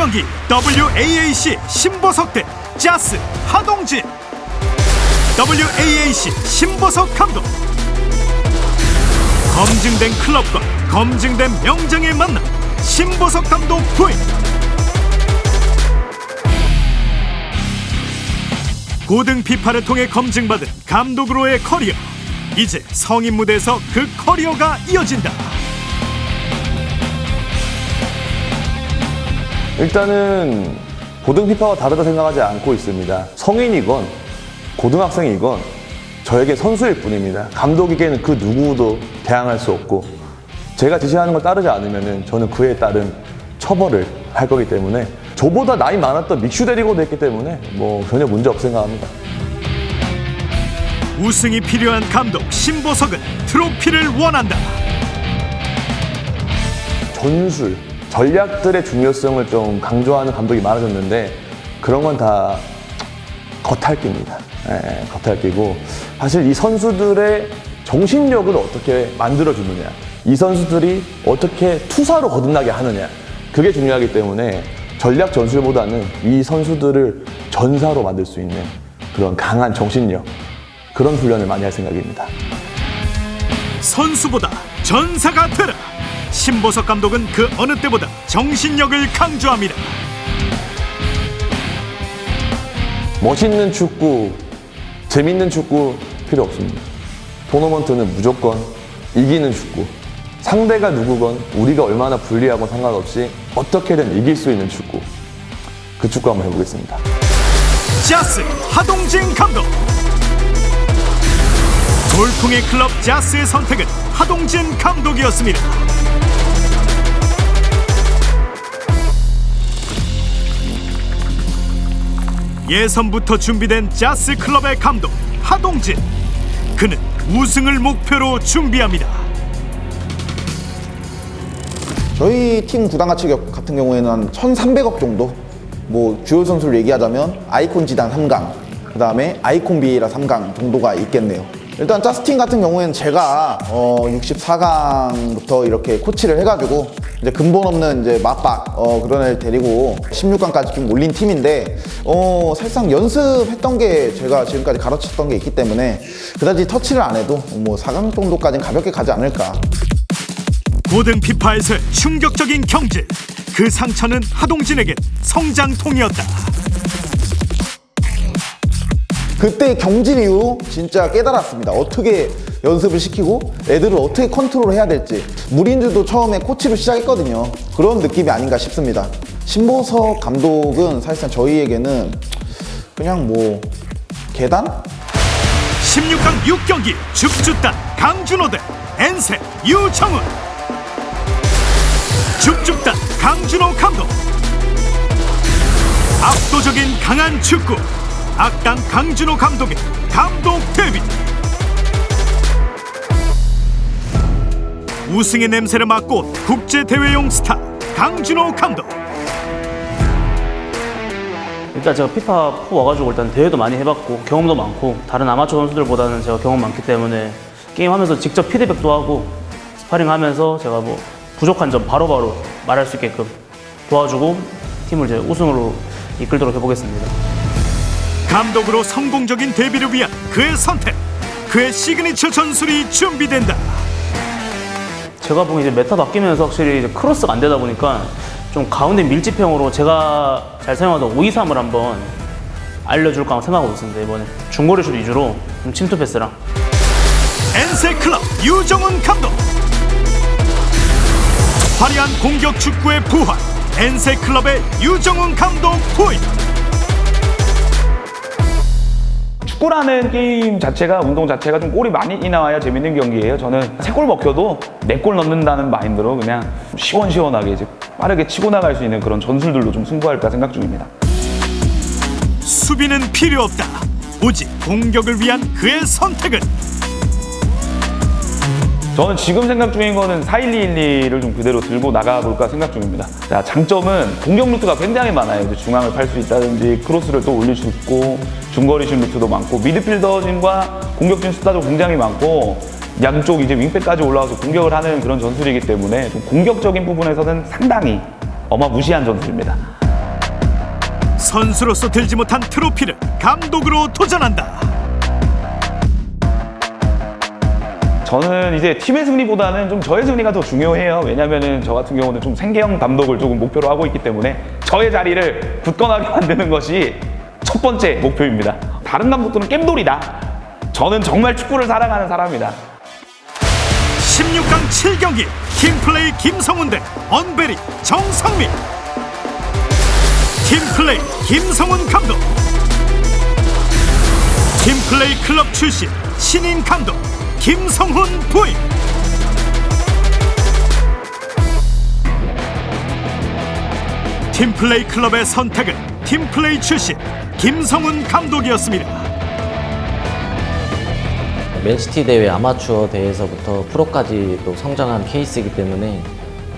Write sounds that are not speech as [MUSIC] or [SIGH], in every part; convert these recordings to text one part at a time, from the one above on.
5경기 WAAC 신보석 대 자스 하동진. WAAC 신보석 감독. 검증된 클럽과 검증된 명장의 만남. 신보석 감독 부임 고등 비파를 통해 검증받은 감독으로의 커리어. 이제 성인 무대에서 그 커리어가 이어진다 일단은 고등 피파와 다르다 생각하지 않고 있습니다. 성인이건 고등학생이건 저에게 선수일 뿐입니다. 감독에게는 그 누구도 대항할 수 없고 제가 지시하는 걸 따르지 않으면 저는 그에 따른 처벌을 할 거기 때문에 저보다 나이 많았던 믹슈 대리고도 했기 때문에 뭐 전혀 문제 없을 생각합니다. 우승이 필요한 감독 신보석은 트로피를 원한다 전술, 전략들의 중요성을 좀 강조하는 감독이 많아졌는데 그런 건 다 겉핥기입니다. 예, 겉핥기고 사실 이 선수들의 정신력을 어떻게 만들어주느냐 이 선수들이 어떻게 투사로 거듭나게 하느냐 그게 중요하기 때문에 전략 전술보다는 이 선수들을 전사로 만들 수 있는 그런 강한 정신력 그런 훈련을 많이 할 생각입니다. 선수보다 전사가 되라 신보석 감독은 그 어느 때보다 정신력을 강조합니다 멋있는 축구, 재밌는 축구 필요 없습니다. 토너먼트는 무조건 이기는 축구. 상대가 누구건 우리가 얼마나 불리하건 상관없이 어떻게든 이길 수 있는 축구. 그 축구 한번 해보겠습니다. 자스 하동진 감독 돌풍의 클럽 자스의 선택은 하동진 감독이었습니다 예선부터 준비된 자스 클럽의 감독 하동진 그는 우승을 목표로 준비합니다 저희 팀 구단 가치 같은 경우에는 한 1,300억 정도. 뭐 주요 선수를 얘기하자면 아이콘 지단 3강, 그 다음에 아이콘 비에라 3강 정도가 있겠네요. 일단 자스틴 같은 경우에는 제가 어 64강부터 이렇게 코치를 해가지고 이제 근본 없는 이제 맞박 어 그런 애를 데리고 16강까지 좀 올린 팀인데 어 사실상 연습했던 게 제가 지금까지 가르쳤던 게 있기 때문에 그다지 터치를 안 해도 뭐 4강 정도까지는 가볍게 가지 않을까. 고등 피파에서의 충격적인 경질 그 상처는 하동진에겐 성장통이었다 그때 경질 이후 진짜 깨달았습니다. 어떻게 연습을 시키고 애들을 어떻게 컨트롤 해야 될지. 무린주도 처음에 코치로 시작했거든요. 그런 느낌이 아닌가 싶습니다. 신보석 감독은 사실상 저희에게는 그냥 뭐 계단? 16강 6경기 죽주단 강준호 대 엔세 유정훈 죽죽단 강준호 감독 압도적인 강한 축구 악당 강준호 감독의 감독 데뷔 우승의 냄새를 맡고 국제 대회용 스타 강준호 감독 일단 제가 피파 푸 와가지고 일단 대회도 많이 해봤고 경험도 많고 다른 아마추어 선수들보다는 제가 경험 많기 때문에 게임하면서 직접 피드백도 하고 스파링하면서 제가 뭐 부족한 점 바로바로 말할 수 있게끔 도와주고 팀을 이제 우승으로 이끌도록 해보겠습니다. 감독으로 성공적인 데뷔를 위한 그의 선택 그의 시그니처 전술이 준비된다. 제가 보기엔 이제 메타 바뀌면서 확실히 이제 크로스가 안 되다 보니까 좀 가운데 밀집형으로 제가 잘 사용하던 523을 한번 알려줄까 생각하고 있습니다. 이번에 중거리 슛 위주로 좀 침투 패스랑. 엔세 클럽 유정훈 감독. 화려한 공격 축구의 부활 엔세 클럽의 유정훈 감독 부임 축구라는 게임 자체가 운동 자체가 좀 골이 많이 나와야 재밌는 경기예요. 저는 세 골 먹혀도 네 골 넣는다는 마인드로 그냥 시원시원하게 이제 빠르게 치고 나갈 수 있는 그런 전술들로 좀 승부할까 생각 중입니다. 수비는 필요 없다 오직 공격을 위한 그의 선택은 저는 지금 생각 중인 거는 4-1-2-1-2를 좀 그대로 들고 나가볼까 생각 중입니다. 자, 장점은 공격 루트가 굉장히 많아요. 이제 중앙을 팔 수 있다든지 크로스를 또 올릴 수 있고 중거리슛 루트도 많고 미드필더진과 공격진 숫자도 굉장히 많고 양쪽 이제 윙백까지 올라와서 공격을 하는 그런 전술이기 때문에 좀 공격적인 부분에서는 상당히 어마무시한 전술입니다. 선수로서 들지 못한 트로피를 감독으로 도전한다. 저는 이제 팀의 승리보다는 좀 저의 승리가 더 중요해요. 왜냐면은 저 같은 경우는 좀 생계형 감독을 조금 목표로 하고 있기 때문에 저의 자리를 굳건하게 [LAUGHS] 만드는 것이 첫 번째 목표입니다. 다른 감독들은 겜돌이다. 저는 정말 축구를 사랑하는 사람이다. 16강 7경기 팀플레이 김성훈 대 언베리 정성민 팀플레이 김성훈 감독 팀플레이 클럽 출신 신인 감독 김성훈 부임 팀플레이 클럽의 선택은 팀플레이 출신 김성훈 감독이었습니다. 맨시티 대회 아마추어 대회에서부터 프로까지 또 성장한 케이스이기 때문에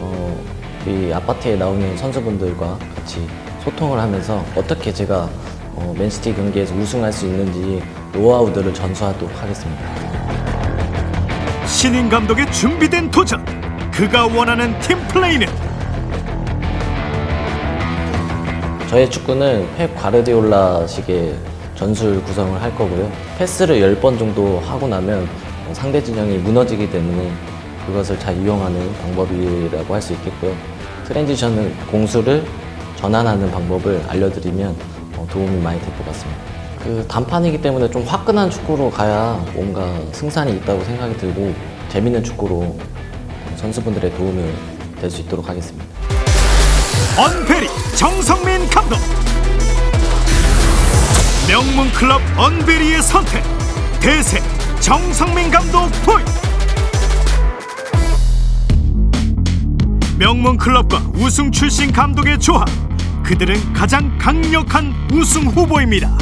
어, 이 아파트에 나오는 선수분들과 같이 소통을 하면서 어떻게 제가 어, 맨시티 경기에서 우승할 수 있는지 노하우들을 전수하도록 하겠습니다. 신인 감독의 준비된 도전 그가 원하는 팀 플레이는 저의 축구는 펩 과르디올라식의 전술 구성을 할 거고요. 패스를 10번 정도 하고 나면 상대 진영이 무너지기 때문에 그것을 잘 이용하는 방법이라고 할 수 있겠고요. 트랜지션은 공수를 전환하는 방법을 알려드리면 어, 도움이 많이 될 것 같습니다. 그 단판이기 때문에 좀 화끈한 축구로 가야 뭔가 승산이 있다고 생각이 들고 재밌는 축구로 선수분들의 도움이 될수 있도록 하겠습니다. 언베리 정성민 감독 명문 클럽 언베리의 선택 대세 정성민 감독 포인 명문 클럽과 우승 출신 감독의 조합 그들은 가장 강력한 우승 후보입니다.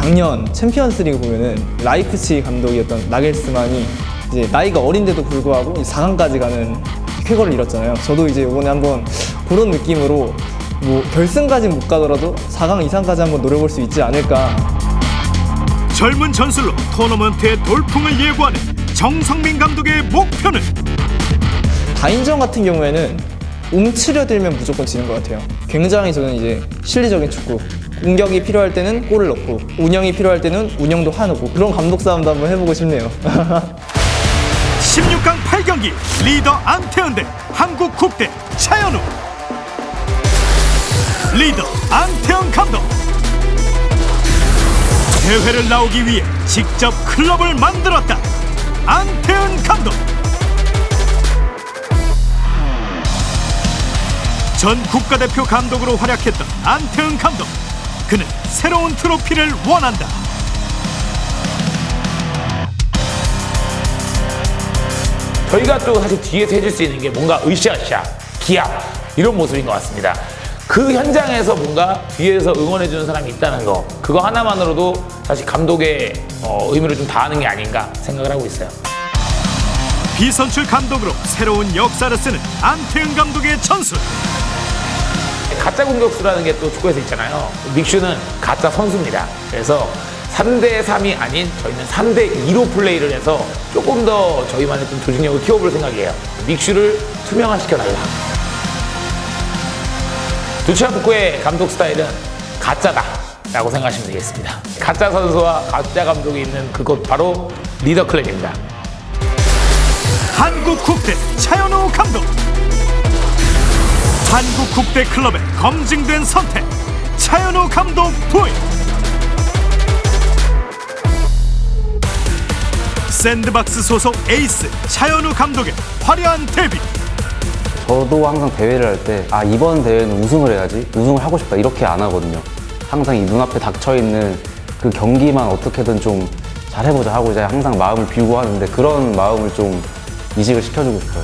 작년 챔피언스리그 보면은 라이프치 감독이었던 나겔스만이 이제 나이가 어린데도 불구하고 4강까지 가는 쾌거를 이뤘잖아요. 저도 이제 이번에 한번 그런 느낌으로 뭐 결승까지 못 가더라도 4강 이상까지 한번 노려볼 수 있지 않을까. 젊은 전술로 토너먼트의 돌풍을 예고하는 정성민 감독의 목표는 다인전 같은 경우에는 움츠려들면 무조건 지는 것 같아요. 굉장히 저는 이제 실리적인 축구. 공격이 필요할 때는 골을 넣고 운영이 필요할 때는 운영도 하고 그런 감독 싸움도 한번 해보고 싶네요. [LAUGHS] 16강 8경기 리더 안태현 대 한국 국 대 차현우. 리더 안태현 감독. 대회를 나오기 위해 직접 클럽을 만들었다. 안태현 감독. 전 국가대표 감독으로 활약했던 안태현 감독 그는 새로운 트로피를 원한다 저희가 또 사실 뒤에서 해줄 수 있는 게 뭔가 으쌰으쌰, 기합 이런 모습인 것 같습니다. 그 현장에서 뭔가 뒤에서 응원해주는 사람이 있다는 거 그거 하나만으로도 사실 감독의 어, 의미를 좀 다하는 게 아닌가 생각을 하고 있어요. 비선출 감독으로 새로운 역사를 쓰는 안태현 감독의 전술 가짜 공격수라는 게 또 축구에서 있잖아요. 믹슈는 가짜 선수입니다. 그래서 3대 3이 아닌 저희는 3대 2로 플레이를 해서 조금 더 저희만의 좀 조직력을 키워볼 생각이에요. 믹슈를 투명화시켜달라. 두치아 북구의 감독 스타일은 가짜다. 라고 생각하시면 되겠습니다. 가짜 선수와 가짜 감독이 있는 그곳 바로 리더 클랩입니다. 한국 국대 차현우 감독 한국 국대 클럽의 검증된 선택. 차현우 감독 부임 샌드박스 소속 에이스 차현우 감독의 화려한 데뷔. 저도 항상 대회를 할 때 아 이번 대회는 우승을 해야지 우승을 하고 싶다 이렇게 안 하거든요. 항상 이 눈앞에 닥쳐 있는 그 경기만 어떻게든 좀 잘해보자 하고 이제 항상 마음을 비우고 하는데 그런 마음을 좀 이식을 시켜주고 싶어요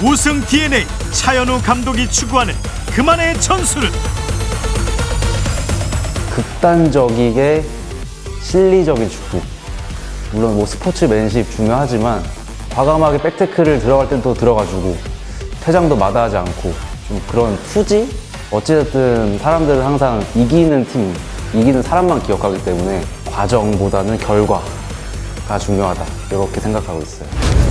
우승 DNA 차현우 감독이 추구하는 그만의 전술은? 극단적이게 실리적인 축구. 물론 뭐 스포츠 맨십 중요하지만 과감하게 백테크를 들어갈 때도 들어가주고 퇴장도 마다하지 않고 좀 그런 투지? 어찌됐든 사람들은 항상 이기는 팀 이기는 사람만 기억하기 때문에 과정보다는 결과가 중요하다. 이렇게 생각하고 있어요.